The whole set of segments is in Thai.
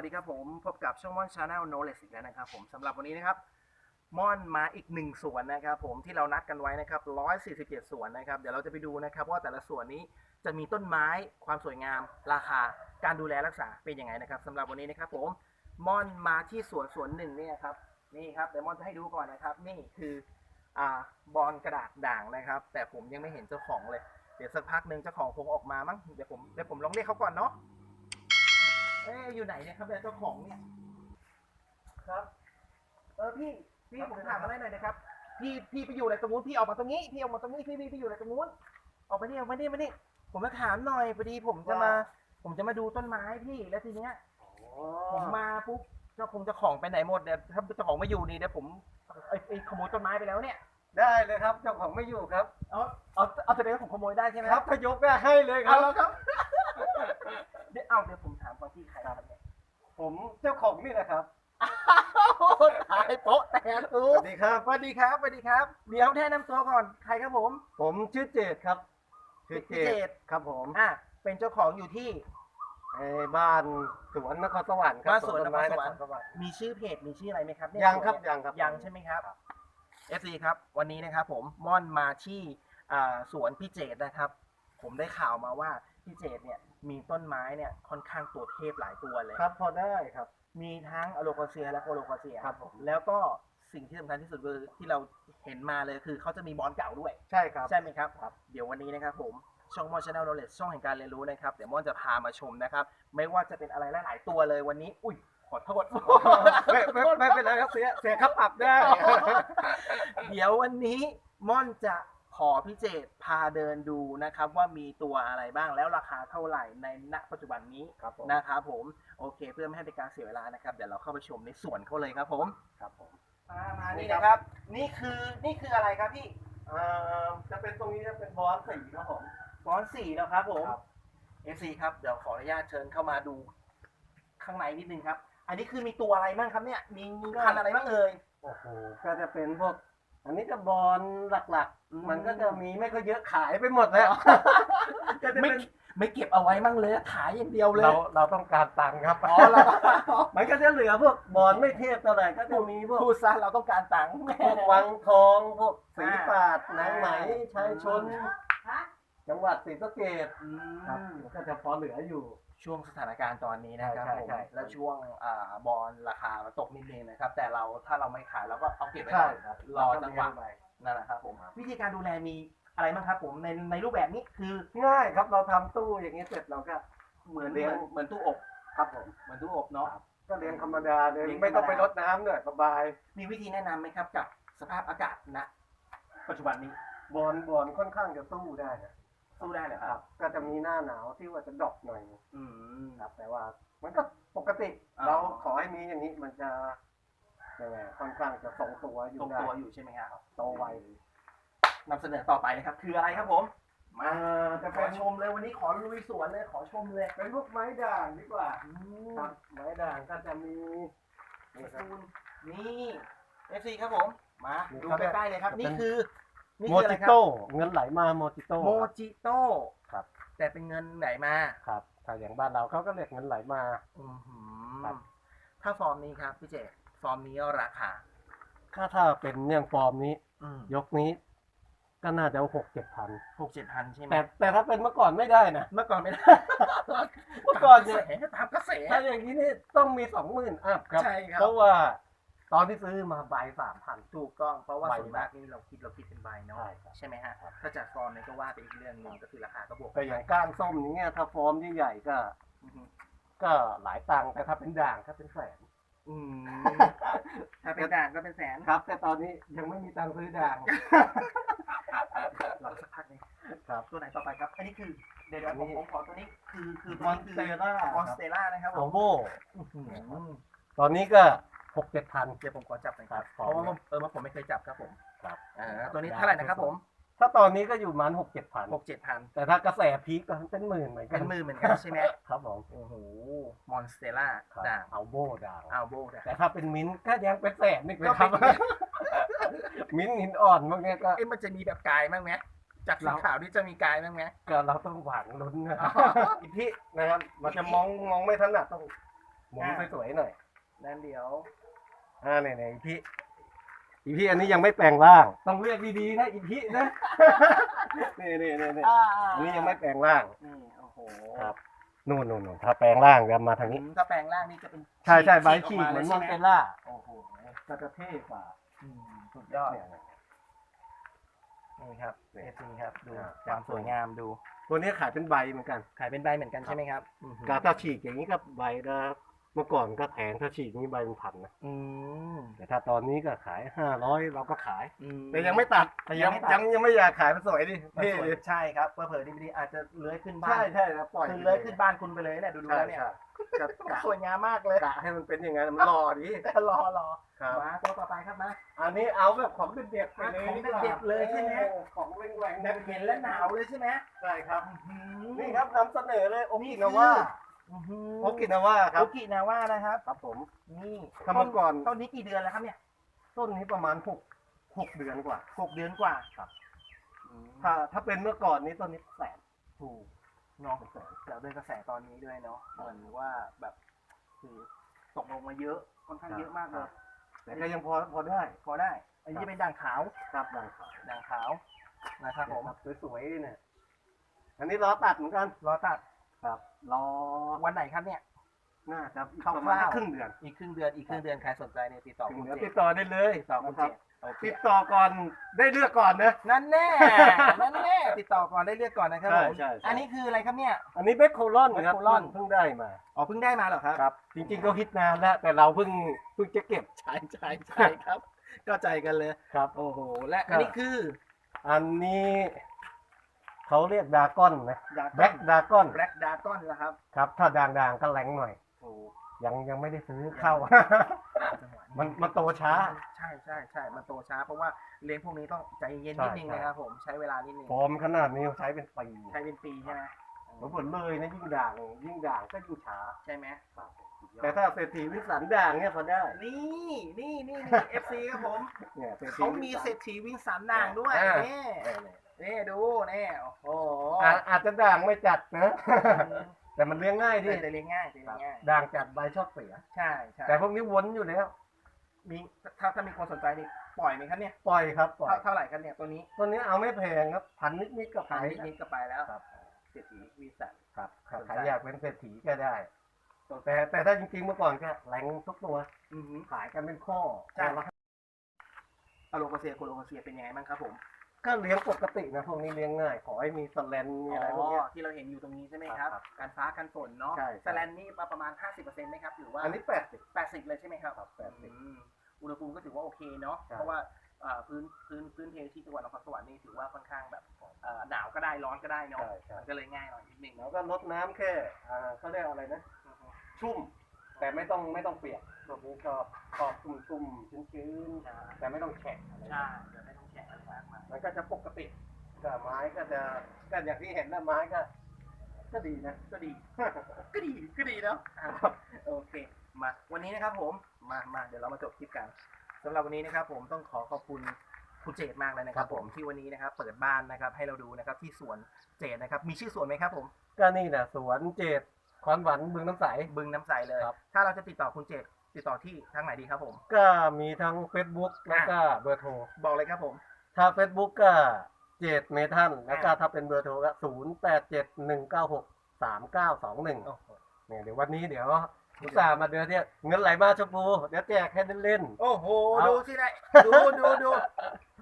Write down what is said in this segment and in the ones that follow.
สวัสดีครับผม พบกับช่องม่อนชาแนลโนเลสอีกแล้วนะครับผมสำหรับวันนี้นะครับม่อนมาอีกหนึ่งสวนนะครับผมที่เรานัดกันไว้นะครับ147ส่วนนะครับ เดี๋ยวเราจะไปดูนะครับว่าแต่ละสวนนี้จะมีต้นไม้ความสวยงาม ราคาการดูแลรักษาเป็นยังไงนะครับสำหรับวันนี้นะครับผมม่อนมาที่สวนสวนหนึ่งเนี่ยครับนี่ครับเดี๋ยวม่อนจะให้ดูก่อนนะครับ นี่คืออ่าบอลกระดาษด่างนะครับ แต่ผมยังไม่เห็นเจ้าของเลย เดี๋ยวสักพักหนึ่งเจ้าของคงออกมามั้งเดี๋ยวผมเดี๋ยวผมลองเรียกเขาก่อนเนาะ อ๊ะอยู่ไหนเนี่ยครับเนี่ยเจ้าของเนี่ย ครับ เออพี่พี่ผมถามอะไรหน่อยนะครับ พี่พี่ไปอยู่อะไรตรงนู้นพี่ออกมาตรงนี้พี่ออกมาตรงนี้พี่พี่พี่อยู่อะไรตรงนู้นออกมานี่ออกมานี่มานี่ผมมาถามหน่อยพอดีผมจะมา ผมจะมาดูต้นไม้พี่แล้วทีเนี้ยผมมาปุ๊บเจ้าคงเจ้าของไปไหนหมดเดี๋ยวถ้าเจ้าของไม่อยู่นี่เดี๋ยวผมไอ้ไอ้ขโมยต้นไม้ไปแล้วเนี่ย ได้เลยครับเจ้าของไม่อยู่ครับ เอาเอาเอาแสดงว่าผมขโมยได้ใช่ไหมครับถ้ายกได้ให้เลยคเอารับแล้วครับ เดี๋ยวเอาเดี๋ยวผมถามก่อนที่ใครครับเนี่ยผมเจ้าของนี่แหละครับตายโป๊ะแต่สตูวัสดีครับ สวัสดีครับสวัสดีครับ เดี๋ยวแนะนำตัวก่อนใครครับผมผมชื่อเจดครับชื่อพี่เจตครับผมอะเป็นเจ้าของอยู่ที่ ไอ้บ้านสวนนครสวรรค์ครับบ้านสวนต้ไม้นครสวรรค์นครสวรรค์มีชื่อเพจมีชื่ออะไรไหมครับเนี่ยังครับส่วนยังครับ ยังใช่ไหมครับ FC ครับ วันนี้นะครับผมม่อนมาที่อ่าสวนพี่เจตนะครับ ผมได้ข่าวมาว่า พี่เจตเนี่ยมีต้นไม้เนี่ยค่อนข้างตัวเทพหลายตัวเลย ครับพอได้ครับ มีทั้งอโลคาเซียและโคโลคาเซียครับผมแล้วก็สิ่งที่สำคัญที่สุดคือที่เราเห็นมาเลยคือเขาจะมีบอลเก่าด้วย ใช่ครับ ใช่ไหมครับ เดี๋ยววันนี้นะครับผม ช่องมอนชาแนลโนเลจช่องแห่งการเรียนรู้นะครับ เดี๋ยวมอนจะพามาชมนะครับ ไม่ว่าจะเป็นอะไรหลายๆตัวเลยวันนี้ อุ้ย ขอโทษ ไม่ไม่ไม่เป็นไรครับเสียเสียครับปรับได้ เดี๋ยววันนี้ม่อนจะข อพิเจตพาเดินดูนะครับว่ามีตัวอะไรบ้างแล้วราคาเท่าไหร่ในณปัจจุบันนี้ครับผมนะครับผมโอเค เพื่อไม่ให้เป็นการเสียเวลานะครับเดี๋ยวเราเข้าไปชมในสวนเขาเลยครับผมครับผมมามานี่นะครับ นี่คือนี่คืออะไรครับพี่เอ่อจะเป็นตรงนี้จะเป็นบอลสีครับผมฟอนต์สีแล้วครับผมครับ FC ครับเดี๋ยวขออนุญาตเชิญเข้ามาดู ข้างในนิดนึงครับ อันนี้คือมีตัวอะไรบ้างครับเนี่ยมีมีพันธุ์อะไรบ้างเอ่ยโอ้โหก็จะเป็นพวก อันนี้จะบอลหลักอืมๆมันก็จะมีไม่ค่อยเยอะขายไปหมดแล้วก็จะไม่เป็นไม่เก็บเอาไวบ้างเลยขายอย่างเดียวเลยเราเราต้องการตังค์ครับอ๋อเรามันก็จะเหลือพวกบอลไม่เทพเท่าไหร่ก็จะมีพวกพูดซะเราต้องการตังค์พวกวังทองพวกสีปาดนางไหมชายชน จังหวัดศรีสะเกษอืมครับมันก็จะพอเหลืออยู่ ช่วงสถานการณ์ตอนนี้นะครับใช่ผมใช่ แล้วช่วงอ่าบอลราคามันตกนิดนึงนะครับ แต่เราถ้าเราไม่ขายเราก็เอาเก็บไว้ก่อนครับรอจังหวะไป นั่นแหละครับผมวิธีการดูแลมีอะไรบ้างครับผมในในรูปแบบนี้คือง่ายครับเราทำตู้อย่างนี้เสร็จเราก็เหมือนเลี้เหยมืงอนเหมือนตู้อบครับผมเหมือนตู้อบเนาะ ก็เลี้ยงธรรมดาเลยเลี้ยงไม่ต้องธรไปรมดา รดน้ำด้วยสบายมีวิธีแนะนำไหมครับกับสภาพอากาศณปัจจุบันนี้ บอลบอลค่อนข้างจะสู้ได้นะ สู้ได้เหรอคครัรับ บก็จะมีหน้าหนาวที่ว่าจะดรอปหน่อยอืม ครับแต่ว่ามันก็ปกติ อ่า เราขอให้มีอย่างนี้มันจะยังไงค่อนข้างจะทรงตัวอตรยู่งได้ ตัวอยู่ใช่ไหมครับโตไวนำเสนอต่อไปนะครับ คืออะไรครับผม มาอ่าจะขเป็อนชมเลยวันนี้ขอลุยสวนเลยขอชมเลยเป็นพวกไม้ด่างดีกว่าอืมครับไม้ด่างก็จะมีนี่ครับ นี่เอฟซีครับผม มานี่ดูครับใกล้ๆเลยครับจะเป็นนี่คือ นี่โมคืออะไรจิครับโต้เงินไหลมาโมจิโต้โมจิโต้ครับแต่เป็นเงินไหนมาครับถ้าอย่างบ้านเราเขาก็เรียกเงินไหลมา อือหือครับ ถ้าฟอร์มนี้ครับพี่เจฟอร์มนี้ราคาถ้าถ้าเป็นเนี่ยฟอร์มนี้ อืมยกนี้ ก็น่าจะหกเจ็ดพันหกเจ็ดพันใช่ไหมแต่แต่ถ้าเป็นเมื่อก่อนไม่ได้นะ เมื่อก่อนไม่ได้ เมื่อก่อนตามกเนี่ระยแสตามกระแสถ้าอย่างนี้นี่ต้องมีสองหมื่นอัพครับ ใช่ครับ เพราะว่า ตอนที่ซื้อมาใบสามพัน ถูกต้องเพราะว่าใบส่วนมากนี่เราคิดเราคิดเป็นใบเนาะใช่ครับ ใช่ไหมฮะถ้าจัดฟอร์มเนี่ยก็ว่าไปอีกเรื่องหนึงก็คือราคาก็บวกแต่อย่างก้านส้มอย่างเงี้ยถ้าฟอร์มใหญ่ๆก็ อือฮึก็หลายตังค์แต่ถ้าเป็นด่างก็เป็นแสน อืมถ้าเป็นด่างก็เป็นแสนครับ แต่ตอนนี้ยังไม่มีตังค์ซื้อด่าง รอสักพักหนึงครับ ตัวไหนต่อไปครับ อันนี้คือเดี๋ยวเดี๋ยวผมผมขอตัวนี้คือคือตัวมอนนี้คือสเตล่ามอนสเตล่านะครับผโอมโมอื้อหือตอนนี้ก็ หกเจ็ดพัน เดี๋ยวผมขอจับหน่อยครับ ครับเพราะว่าผมเออผมไม่เคยจับครับผมครับ อ่าตัวนี้เท่าไหร่นะครับผมถ้าตอนนี้ก็อยู่ประมันหกเจ็ดพันหกเจ็ดพันแต่ถ้ากระแสพีคก็เป็นหมื่นเหมือนกัเป็นนมือเหมือนกันใช่ไหมครับผมโอ้โหมอนสเตล่าครับด่างเอาโบด่างอัลโบด่าง แต่ถ้าเป็นมิ้นท์ก็ยังเป็นแสนนี่ก็ก็เป็นทำมิ้นท์หินอ่อนพวกเนี้ยก็เอ๊ะมันจะมีแบบกายบ้างไหมจากสีเราขาวนี่จะมีกายบ้างไหม ก็เราต้องหวังลุ้นนะอ๋ออีกที่นะครับ มันจะมองมองไม่ถนัดต้องหมุนอ่า สวยๆหน่อย นั่นเดี๋ยว อ่าเนี่ยเนี่ยอีพี่อีพี่อันนี้ยังไม่แปลงร่าง ต้องเรียกดีๆนะอีพี่นะ นี่นี่นี่นี่อ่าอันนี้ยังไม่แปลงร่าง นี่โอ้โหครับ นู่นนู่นนู่นถ้าแปลงร่างจะมาทางนี้ ถ้าแปลงร่างนี่จะเป็นใช่ใช่ใบอขีกดเหมือนมอนลยเตใช่ไหล่า โอ้โหก็จะเท่กว่าอืมสุดยอดเนี่ยเนี่ยนี่ครับเนี่ยเอฟซีครับดูอ่า ความสวยงามดู ตัวนี้ขายเป็นใบเหมือนกัน ขายเป็นใบเหมือนกันใช่ไหมครับอือหือกาถ้าฉีกอย่างนี้ก็ใบละ เมื่อก่อนก็แพงถ้าฉีกนี้ใบเป็นพันนะอืมแต่ถ้าตอนนี้ก็ขายห้าร้อยเราก็ขาย อืม แต่ยังไม่ตัดแต่ยังไม่ตัด ยังยังไม่อยากขายมันสวยดิมันเท่สวยดิใช่ครับเผลอๆดีๆอาจจะเลื้อยขึ้นบ้านใช่ใช่แล้วปล่อยคือเลื้อยขึ้นบ้านคุณไปเลยเนี่ยดูๆใช่แล้วเนี่ยใช่กะกะสวยงามมากเลยกะให้มันเป็นอย่างนั้นมันหล่อดิรอรอครับ มาตัวต่อไปครับมา อันนี้เอาแบบของเด็กๆไปเลยของเด็กๆเลยใช่ไหมออของแหว่งๆแบบเห็นแล้วหนาวเลยใช่ไหมใช่ครับอื้อหือนี่ครับนำเสนอเลยโอนี่กิคืนาว่าอื้อหือ โอกินาว่าครับโอกินาว่านะครับ ครับผม นี่ทำมาก่อน ต้นนี้กี่เดือนแล้วครับเนี่ยต้นนี้ประมาณหกหกเดือนกว่า หกเดือนกว่าครับอืมถ้าถ้าเป็นเมื่อก่อนนี้ต้นนี้แสนถูกเนาะแล้วด้วยกระแสตอนนี้ด้วยเนาะเหมือนว่าแบบคือตกลงมาเยอะค่อนข้างเยอะมากเลยแต่ก็ยังพอพอได้ พอได้ อันนี้จะเป็นด่างขาวครับดังขายด่างขาวนะครับผมครับสวยๆเนี่ยอันนี้ล้อตัดเหมือนกัน รอตัด ครับล้อวันไหนครับเนี่ย น่าจะอีกคร่าวๆประมาณครึ่งเดือน อีกครึ่งเดือนอีกครึ่งเดือนใครสนใจเนี่ยติดต่อครึ่คุงณเดือนเจติตดต่อได้เลยติดต่อคุณนะคเจรับตโอเคติดต่อก่อนได้เลือกก่อนนะนั่นแน่นั่นแน่ติดต่อก่อนได้เลือกก่อนนะครับใช่ผมใช่ใช่อันนี้คืออะไรครับเนี่ย อันนี้เบคโคลอนครับเบคโคลอนเพิ่งได้มาอ๋อเพิ่งได้มาเหรอครับครับ จริงๆก็ฮิตนานแล้วแต่เราเพิ่งเพิ่งจะเก็บใช่ใช่ใช่ครับเข้าใจกันเลยครับ โอ้โห และก็อันนี้คือ อันนี้ เขาเรียกดากอนนะดาแบล็กดากอนแบล็กดากอนนะครับครับ ถ้าด่างๆก็แรงหน่อยโอ้ยังยังไม่ได้ซื้อเข้า มันมันโตช้า ใช่ใช่ใช่มันโตช้า เพราะว่าเลี้ยงพวกนี้ต้องใจเย็นใช่นิดนึงใช่นะครับผมใช้เวลานิดนึงฟอร์มขนาดนี้ใช้เป็นปีใช้เป็นปีใช่ไหมผลเลยนะยิ่งด่างยิ่งด่างก็ยิ่งช้าใช่ไหมแต่ถ้าเศรษฐีวิสันด่างเนี่ยพอได้ นี่นี่นี่นี่ FC ครับผมเนี่ยศรษฐีเขามีวิสันเศรษฐีวิงสันด่างด้วยอ่านี่เออเนี่ย นี่ดูนี่โอ้โหอะอาจจะด่างไม่จัดนะ แต่มันเลี้ยงง่ายดิแต่เลี้ยงง่ายแต่เลี้ยงง่ายด่างจัดใบชอบเสีย ใช่ใช่แต่พวกนี้วนอยู่แล้ว มีถ้าถ้ามีคนสนใจนี่ปล่อยไหมครับเนี่ย ปล่อยครับปล่อยเท่าเท่าไหร่ครับเนี่ยตัวนี้ ตัวนี้เอาไม่แพงครับพันนิดๆก็พันขายนิดนิดก็ไปแล้วครับเศรษฐีวิสันครับสนใจใครอยากเป็นเศรษฐีก็ได้แต่แต่ถ้าจริงๆเมื่อก่อนก็แรงทุกตัวอือหือขายกันเป็นข้อใช่แต่ละอะโลคาเซียโคโลคาเซียเป็นยังไงบ้างครับผม ก็เลี้ยงปกตินะพวกนี้เลี้ยงง่าย ขอให้มีสแลนมีอะไรพวกเนี้ย ที่เราเห็นอยู่ตรงนี้ใช่ไหมครับ ครับการฟ้ากันฝนเนาะใช่ใช่ สแลนนี่ประมาณ 50%ไหมครับหรือว่าอันนี้แปดสิบ 80 เลยใช่ไหมครับครับ80อืมอุณหภูมิก็ถือว่าโอเคเนาะ ใช่ เพราะว่าอ่าพื้นพื้นพื้นเพที่จังหวัดนครสวรรค์นี่ถือว่าค่อนข้างแบบเอ่อหนาวก็ได้ร้อนก็ได้เนาะ ใช่ใช่มันก็เลยง่ายหน่อยนิดนึงแล้วก็ลดน้ำแค่อ่าเขาเรียกอะไรนะอือฮึชุ่ม แต่ไม่ต้องไม่ต้องเปียกพวกนี้ชอบชอบชุ่มชุ่มชื้นชื้นใช่ๆแต่ไม่ต้องแฉะอะไรใช่เดี๋ยวไม่ต้องแข็งอะไรมากมายมันก็จะปกติก็ไม้ก็จะก็อย่างที่เห็นนะไม้ก็ ก็ดีนะ ก็ดี ก็ดี ก็ดีเนาะอะโอเค มา วันนี้นะครับ ผม มามาเดี๋ยวเรามาจบคลิปกันสำหรับวันนี้นะครับ ผมต้องขอขอบคุณคุณเจตมากเลยนะครับ ผมที่วันนี้นะครับ เปิดบ้านนะครับ ให้เราดูนะครับ ที่สวนเจตนะครับ มีชื่อสวนไหมครับผม ก็นี่นะสวนเจดคอนหวันบึงน้ำใส บึงน้ำใสเลยครับถ้าเราจะติดต่อคุณเจตติดต่อที่ทางไหนดีครับผม ก็มีทั้ง Facebook แล้วก็เบอร์โทร บอกเลยครับผม ถ้า Facebook ก็เจดเมทัลแล้วก็อ่าถ้าเป็นเบอร์โทรก็ศูนย์แปดเจ็ดหนึ่งเก้าหกสามเก้าสองหนึ่งโอ้โหเนี่ยเดี๋ยววันนี้เดี๋ยวอุตส่าห์มาเดือนที่เงินไหลมาชมพูเดี๋ยวแจกให้เล่นโอ้โหเอาดูสิได้ดูดูดู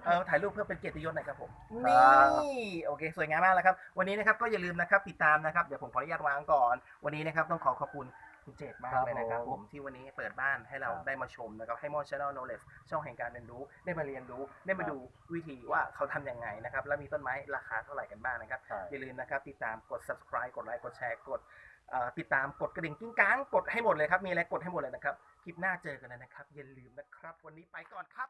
เออถ่ายรูปเพื่อเป็นเกียรติยศหน่อยครับผมครันี่บโอเค สวยงามมากแล้วครับ วันนี้นะครับก็อย่าลืมนะครับติดตามนะครับเดี๋ยวผมขออนุญาตวางก่อน วันนี้นะครับต้องขอขอบคุณ คุณเจตมากเลยนะครับผมที่วันนี้เปิดบ้านให้เราได้มาชมนะครับให้มอนช n น l Knowledge ช่องแห่งการเรียนรู้ได้มาเรียนรู้ได้มาดูวิธีว่าเขาทำยังไงนะครับแล้วมีต้นไม้ราคาเท่าไหร่กันบ้างนะครับๆใช่อย่าลืมนะครับติดตามกด subscribe กดไลค์กดแชร์กดเอ่อติดตามกดกระดิ่งกิ้งก้างกดให้หมดเลยครับมีอะไรกดให้หมดเลยนะครับคลิปหน้าเจอกันเลยนะครับอย่าลืมนะครับ วันนี้ไปก่อนครับ